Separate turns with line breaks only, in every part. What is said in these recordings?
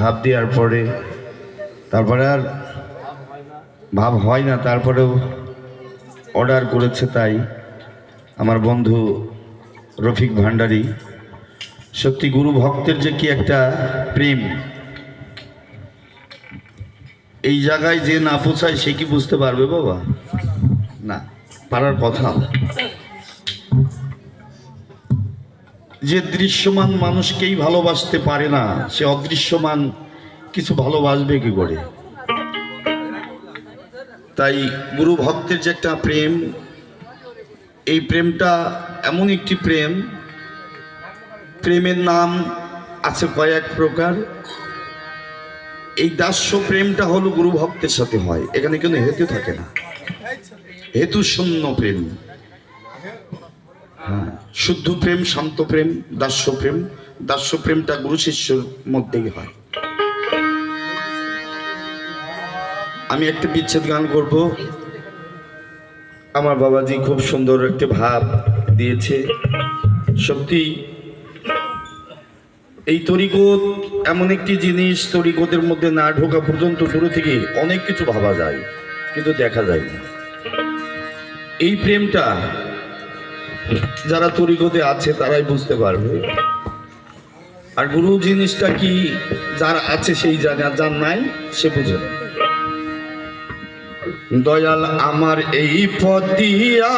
ভাব দেওয়ার পরে, তারপরে আর ভাব হয় না, তারপরেও অর্ডার করেছে তাই। আমার বন্ধু রফিক ভান্ডারী, সত্যি গুরু ভক্তের যে কি একটা প্রেম। এই জায়গায় যে না পৌঁছায়, সে কি বুঝতে পারবে বাবা? না, পারার কথা। যে দৃশ্যমান মানুষকেই ভালোবাসতে পারে না, সে অদৃশ্যমান কিছু ভালোবাসবে কি করে? তাই গুরু ভক্তের যে একটা প্রেম, এই প্রেমটা এমন একটি প্রেম, প্রেমের নাম আছে কয়েক প্রকার। এই দাস্য প্রেমটা হলো গুরু ভক্তের সাথে হয়, এখানে কিন্তু হেতু থাকে না। হেতু শূন্য প্রেম। শুদ্ধ প্রেম, শান্ত প্রেম, দাস্য প্রেম। দাস্য প্রেমটা গুরু শিষ্যর মধ্যেই হয়। আমি একটা বিচ্ছেদ গান করব। আমার বাবাজি খুব সুন্দর একটি ভাব দিয়েছে। সত্যি, এই তরিকত এমন একটি জিনিস তরিকতের মধ্যে না ঢোকা পর্যন্ত শুরু থেকে অনেক কিছু ভাবা যায়, কিন্তু দেখা যায় না। এই প্রেমটা যারা তরিকতে আছে, তারাই বুঝতে পারবে আর গুরু জিনিসটা কি, যার আছে সেই জানে আর যার নাই, সে বুঝে না। দয়াল আমার এই পথ দিয়া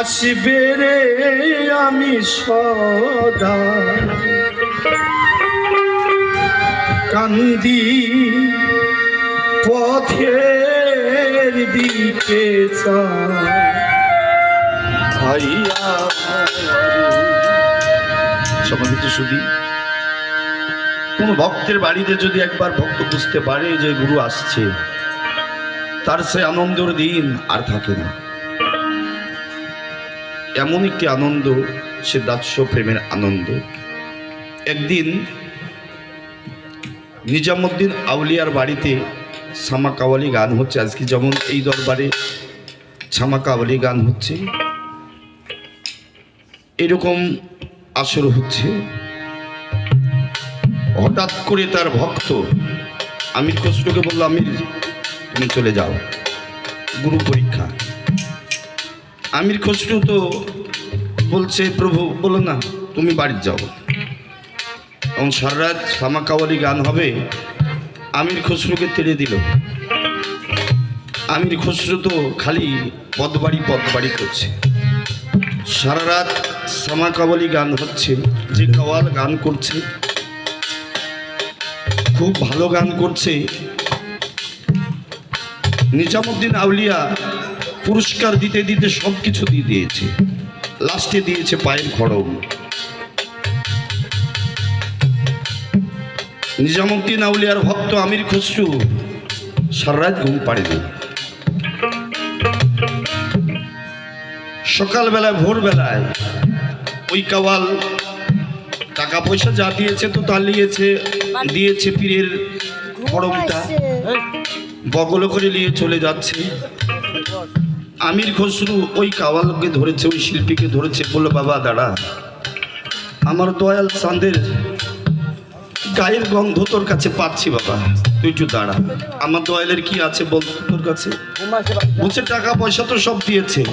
আসবে রে আমি সদা কান্দি পথের দিকে সমাধিত শুধু কোন ভক্তের বাড়িতে যদি একবার ভক্ত বুঝতে পারে যে গুরু আসছে, তার সে আনন্দের দিন আর থাকে না। এমন একটি আনন্দ, সে দাস্য প্রেমের আনন্দ। একদিন নিজামুদ্দিন আউলিয়ার বাড়িতে সামা কাওয়ালি গান হচ্ছে। আজকে যেমন এই দরবারে ছামা কাওয়ালি গান হচ্ছে, এরকম আসর হচ্ছে। হঠাৎ করে তার ভক্ত আমির খসরুকে বলল, আমির, তুমি চলে যাও, গুরু পরীক্ষা। আমির খসরু তো বলছে, প্রভু, বলো না, তুমি বাড়ি যাও। এবং সারা রাত সামা কাওয়ালি গান হবে আমির খসরুকে তেড়ে দিল। আমির খসরু তো খালি পদবাড়ি পদবাড়ি করছে। সারা রাত সামা কাওয়ালি গান হচ্ছে, যে কাওয়াল গান করছে, খুব ভালো গান করছে। নিজামুদ্দিন আউলিয়া পুরস্কার দিতে দিতে সব কিছু দিয়ে দিয়েছে। লাস্টে দিয়েছে পায়ের খড়ম। নিজামুদ্দিন আউলিয়ার ভক্ত আমির খসরু সারা রাত ঘুম পাড়েনি। সকালবেলায় ভোরবেলায় ওই কাওয়াল টাকা পয়সা যা দিয়েছে তো তা নিয়েছে, দিয়েছে পীরের খড়মটা বগল করে নিয়ে চলে যাচ্ছে। আমির খসরু ওই কাওয়ালকে ধরেছে, ওই শিল্পীকে ধরেছে, বলল, বাবা, দাঁড়া। আমার দয়াল চাঁদের গায়ের গন্ধ তোর কাছে পাচ্ছি বাবা। তুই একটু দাঁড়া। আমার দয়ালের কি আছে বল তোর কাছে? বলছে, টাকা পয়সা তো সব দিয়েছে।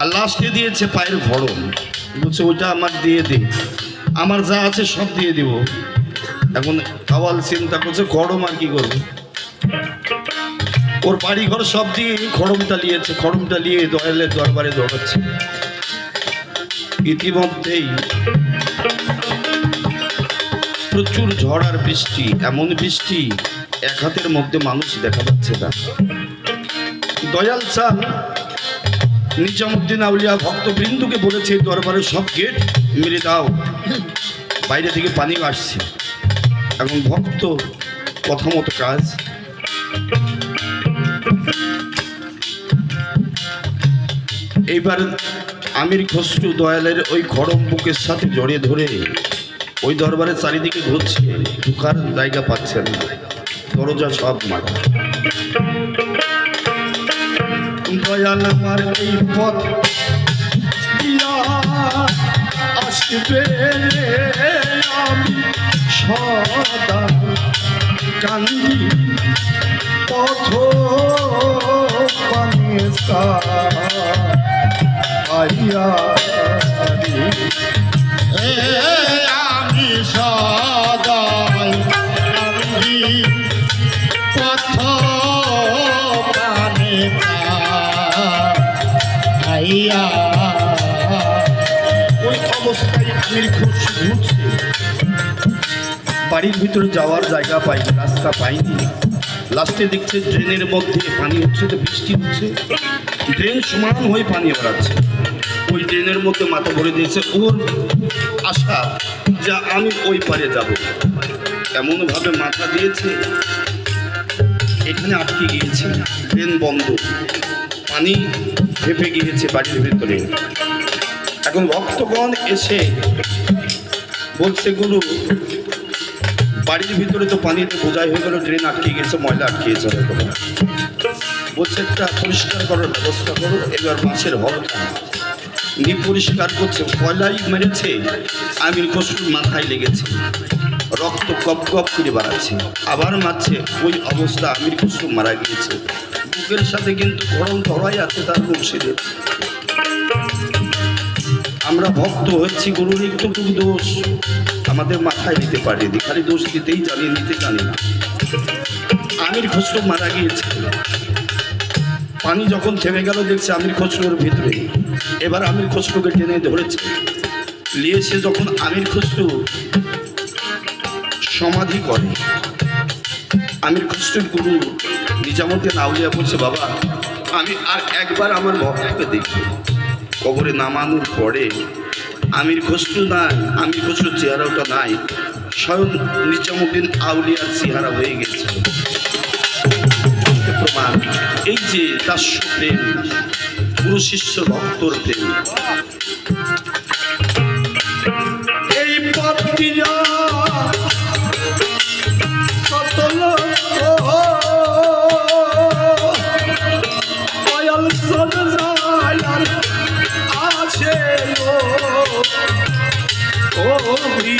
আর লাস্টে দিয়েছে পায়ের ভরণ। বলছে, ওইটা আমার দিয়ে দে। আমার যা আছে সব দিয়ে দিব। এখন কাওয়াল চিন্তা করছে গরম আর কি করবে? ওর বাড়ি ঘর সব দিয়ে খড়মটা নিয়েছে। খড়মটা নিয়ে দয়ালের দরবারে দৌড়াচ্ছে। ইতিমধ্যেই প্রচুর ঝড় আর বৃষ্টি, এমন বৃষ্টি এক হাতের মধ্যে মানুষ দেখা যাচ্ছে না। দয়াল চান নিজামুদ্দিন আউলিয়া ভক্তবৃন্দুকে বলেছে দরবারে সব গেট মেরে দাও। বাইরে থেকে পানি আসছে। এখন ভক্ত কথা মতো কাজ। এইবার আমির খসরু দয়ালের ওই খড়ম বুকের সাথে জড়িয়ে ধরে ওই দরবারের চারিদিকে ঘুরছে, ঢুকার জায়গা পাচ্ছেন না। দরজা সব মারা দয়াল আমার এই পথ আসবে সদা কান্দি পথ আইয়া ওই বাড়ির ভিতরে যাওয়ার জায়গা পাইনি, রাস্তা পাইনি। লাস্টে দেখছে ড্রেনের মধ্যে পানি হচ্ছে তো বৃষ্টি হচ্ছে। ড্রেন সমান হয়ে পানি বেড়াচ্ছে। ওই ড্রেনের মধ্যে মাথা ভরে দিয়েছে, ওর আশা যা আমি ওই পারে যাব। এমনভাবে মাথা দিয়েছে, এখানে আটকে গিয়েছে। ড্রেন বন্ধ। পানি ভেপে গিয়েছে বাড়ির ভিতরে। এখন ভক্তগণ এসে বলছে, গুরু, বাড়ির ভিতরে তো পানিতে বোঝাই হয়ে গেল, ড্রেন আটকে গেছে ময়লা আটকিয়েছে হয়তো বলছে, একটা পরিষ্কার করার ব্যবস্থা করো, এবার মাছের হলকা নি পরিষ্কার করছে পয়লাই মেরেছে, আমির খসরুর মাথায় লেগেছে, রক্ত কপ কপ করে বাড়াচ্ছে, আবার মারছে, ওই অবস্থা আমির খসরু মারা গিয়েছে। বুকের সাথে কিন্তু গরম ধরাই আছে তার মুর্শিদের আমরা ভক্ত হচ্ছি গুরুর একটুটুকু দোষ। আমাদের মাথায় দিতে পারিনি। খালি দোষ দিতেই জানি নিতে জানি না। আমির খসরু মারা গিয়েছে। পানি যখন থেমে গেল, দেখছে আমির খসরুর ভিতরে। এবার আমির খসরুকে টেনে ধরেছে। নিয়ে এসে যখন আমির খসরু সমাধি করে, আমির খসরুর গুরু নিজামুদ্দিন আউলিয়া বলছে, বাবা, আমি আর একবার আমার ভক্তকে দেখি। কবরে নামানোর পরে আমির খসরু নাই, আমির খসরুর চেহারাটা নাই, স্বয়ং নিজামুদ্দিন আউলিয়ার চেহারা হয়ে গেছে। প্রমাণ, এই যে দাস্য প্রেম গুরু শিষ্য ভক্তর প্রেম।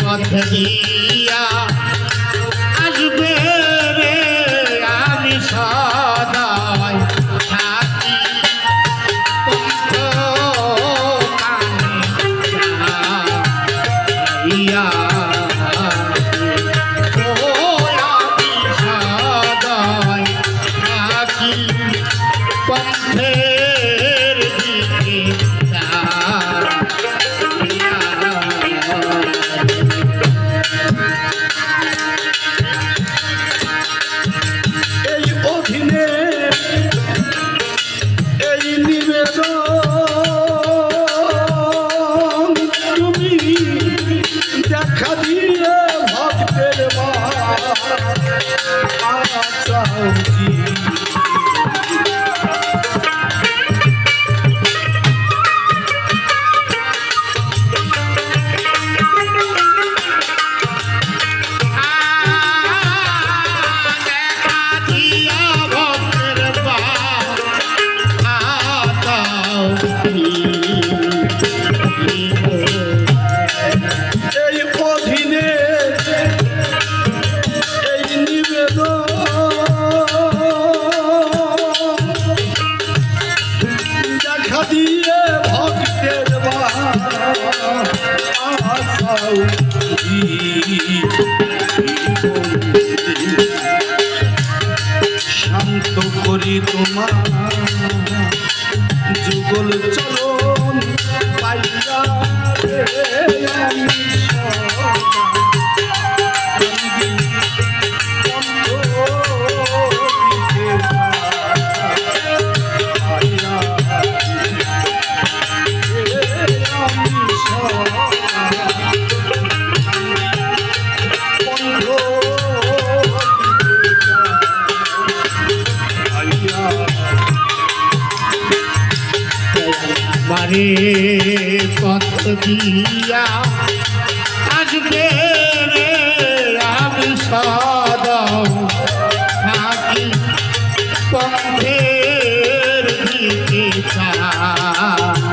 পথ দিয়া out. পথ দিয়া আসবে রে আমি সদাও থাকি পথের দিকে চাইয়া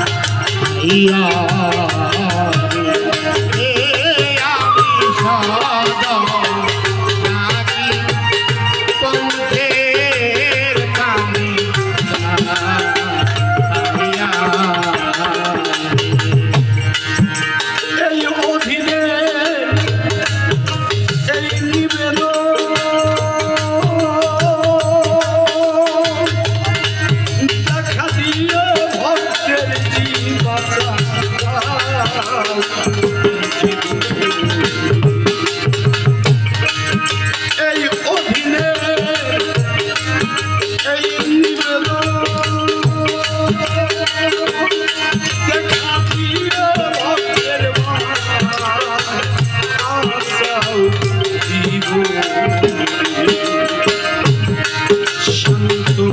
tu